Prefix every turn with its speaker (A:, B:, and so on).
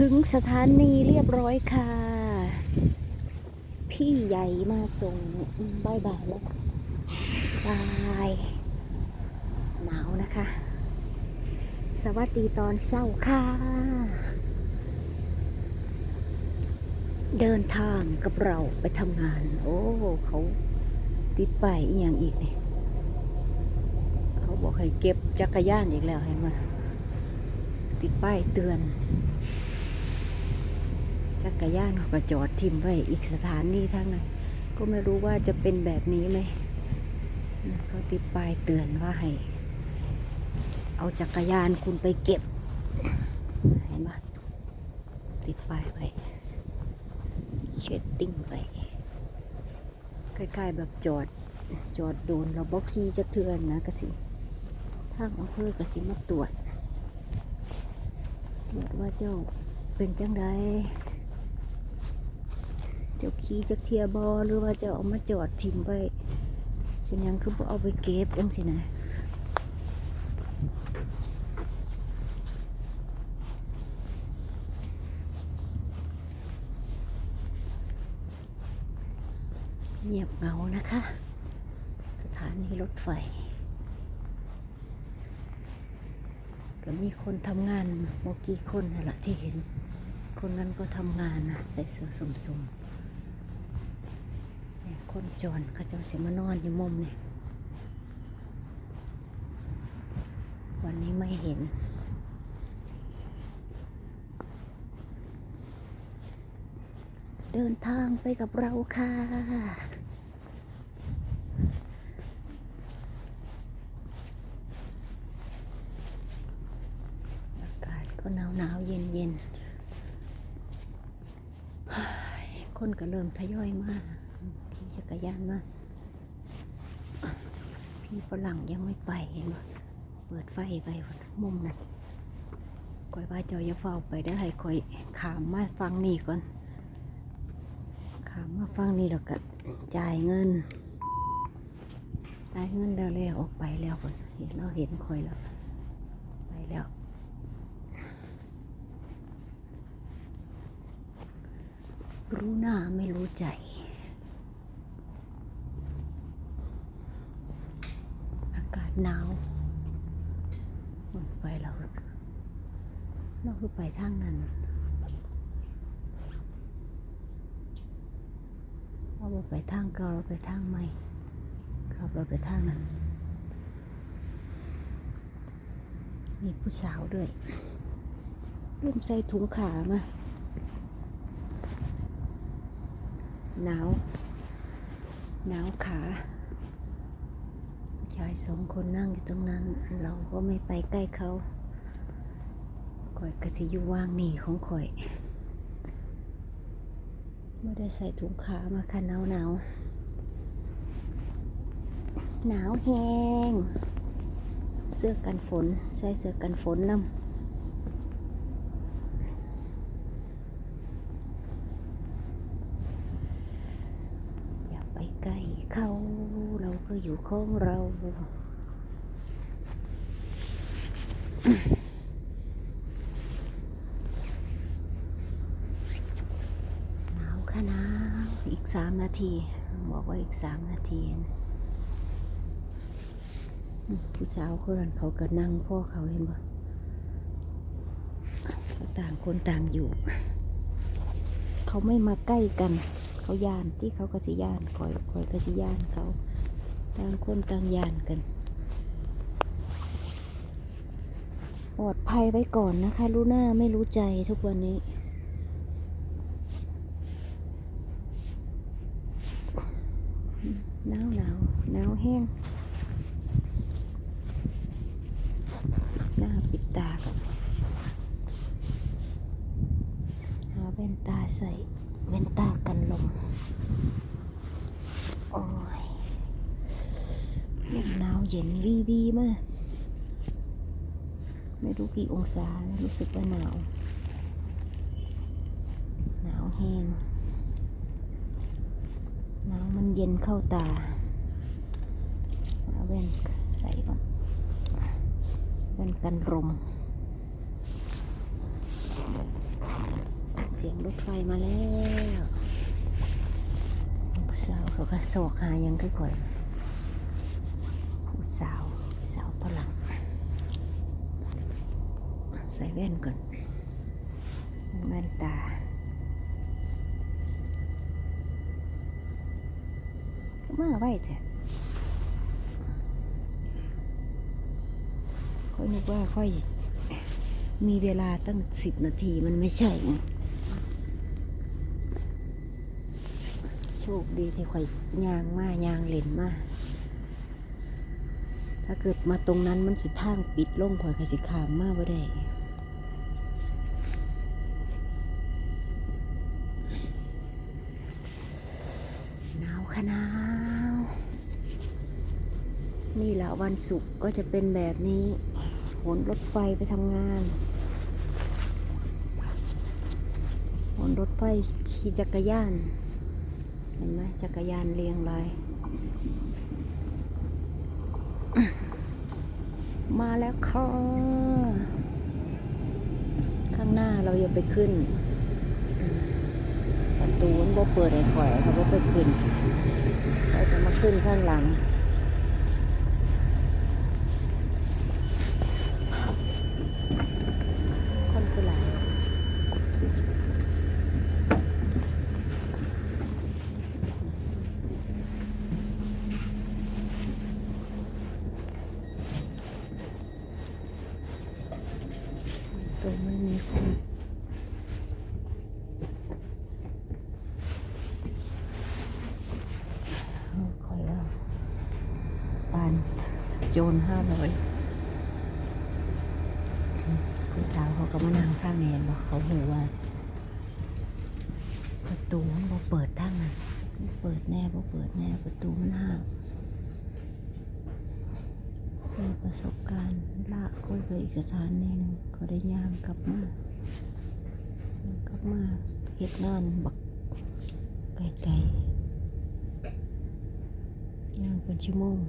A: ถึงสถานีเรียบร้อยค่ะ พี่ใหญ่มาส่งบายบายแล้วบายหนาวนะคะ สวัสดีตอนเช้าค่ะ เดินทางกับเราไปทำงาน โอ้ เขาติดป้ายอีกอย่างอีกเนี่ยเขาบอกให้เก็บจักรยานอีกแล้วเห็นไหมติดป้ายเตือน จักรยานเขาก็จอดทิมไว้อีกสถานีทางไหนก็ไม่รู้ว่าจะเป็นแบบนี้ไหมเขาติดป้ายเตือนว่าให้ เอาจักรยานคุณไปเก็บเห็นไหมติดป้ายไว้เช็ดติ้งไปใกล้ๆแบบจอดจอดโดนเราบอกขี่จะเทือนนะกสิทางอำเภอกสิมาตรวจตรวจว่าเจ้าเป็นจังได เจ้าขี่จะเทียบอหรือว่าจะเอามาจอดทิ้งไว้เป็นยังคือเอาไปเก็บจังสินะเงียบเงานะคะ สถานีรถไฟ ก็มีคนทำงานโมกี่คนนั่นแหละที่เห็น คนนั้นก็ทำงานนะใส่เสื้อสมสมๆ คนจรเขาเจ้าเสียมานอนอยู่มุมเนี่ยวันนี้ไม่เห็น เดินทางไปกับเราค่ะอากาศก็หนาวหนาวเย็นเย็นคนก็เริ่มทยอยมาขี่ จักรยานมา พี่ฝรั่งยังไม่ไปเห็นไหมเปิดไฟไปมุมนั้นคอยว่าเจอยาเฝ้าไปได้ให้คอยขามมาฟังนี่ก่อน ขามมาฟังนี่แล้วก็จ่ายเงินจ่ายเงินแล้วแล้วออกไปแล้วคนเห็นเราเห็นคอยแล้ว ไปแล้วรู้หน้าไม่รู้ใจ อากาศ หนาวไปเราเราคือไปทางนั้นเราไปทางเก่าเราไปทางใหม่ขับเราไปทางนั้น มีผู้สาวด้วยร่มใส่ถุงขามาหนาว หนาวขา ชายสองคนนั่งอยู่ตรงนั้น เราก็ไม่ไปใกล้เขาข่อยกระสิอยู่ว่างหนีของข่อยไม่ได้ใส่ถุงขามาค่ะหนาวหนาวหนาวแหงเสื้อกันฝน ใส่เสื้อกันฝนนำอย่าไปใกล้เขา เรา ก็อยู่ของเราหนาวค่ะหนาวอีกสามนาที บอกว่าอีกสามนาทีนะอืมผู้สาวคนเขาก็นั่งพ่อเขาเห็นบ่ต่างคนต่างอยู่ เขาไม่มาใกล้กัน เขาย่านที่เขาก็สิย่านคอยคอยก็สิย่านเขา ต่างคนต่างยานกัน ปลอดภัยไว้ก่อนนะคะรู้หน้าไม่รู้ใจทุกวันนี้หนาวหนาวหนาวแห้ง หน้าปิดตาก่อนหาแว่นตาใส่แว่นตากันลม โอ้ย ยังหนาวเย็นวีวีมาก ไม่รู้กี่องศารู้สึกว่าหนาว หนาวแห้งหนาวมันเย็นเข้าตาหาแว่นใส่ก่อนแว่นกันลมเสียงรถไฟมาแล้วผู้สาวเขาก็โศกหายังก็ก่อย สาวสาวฝรั่งใส่แว่นก่อนแว่นตามาไว้แท้ค่อยนึกว่าค่อยมีเวลาตั้งสิบนาทีมันไม่ใช่ไงโชคดีที่ค่อยยางมายางเล่นมา ถ้าเกิดมาตรงนั้นมันสิทางปิดลงข่อยก็สิขามมากบ่ได้หนาวขนาว นี่แหละวันศุกร์ก็จะเป็นแบบนี้ขนรถไฟไปทำงานขนรถไฟขี่จักรยาน เห็นไหมจักรยานเรียงราย มาแล้วค่ะข้างหน้าเราอย่าไปขึ้น ประตูมันบ่เปิดไอ้ข่อยเขาบ่ไปขึ้น เราจะมาขึ้นข้างหลัง คนคือหลายตัวไม่มีคนเอาคอยแล้วปาน โจรห้าร้อยผู้สาวเขาก็มานั่งข้างแนนบอกเขาหูว่า ประตูมันบ่เปิดทั้งนั้นเปิดแน่บ่เปิดแน่ประตูมันห่างมีประสบการณ์ลากก้อยไปอีกสถานหนึ่งเขาได้ย่างกลับมากลับมาเฮ็ดงานบักไกลๆย่างเป็นชั่วโมง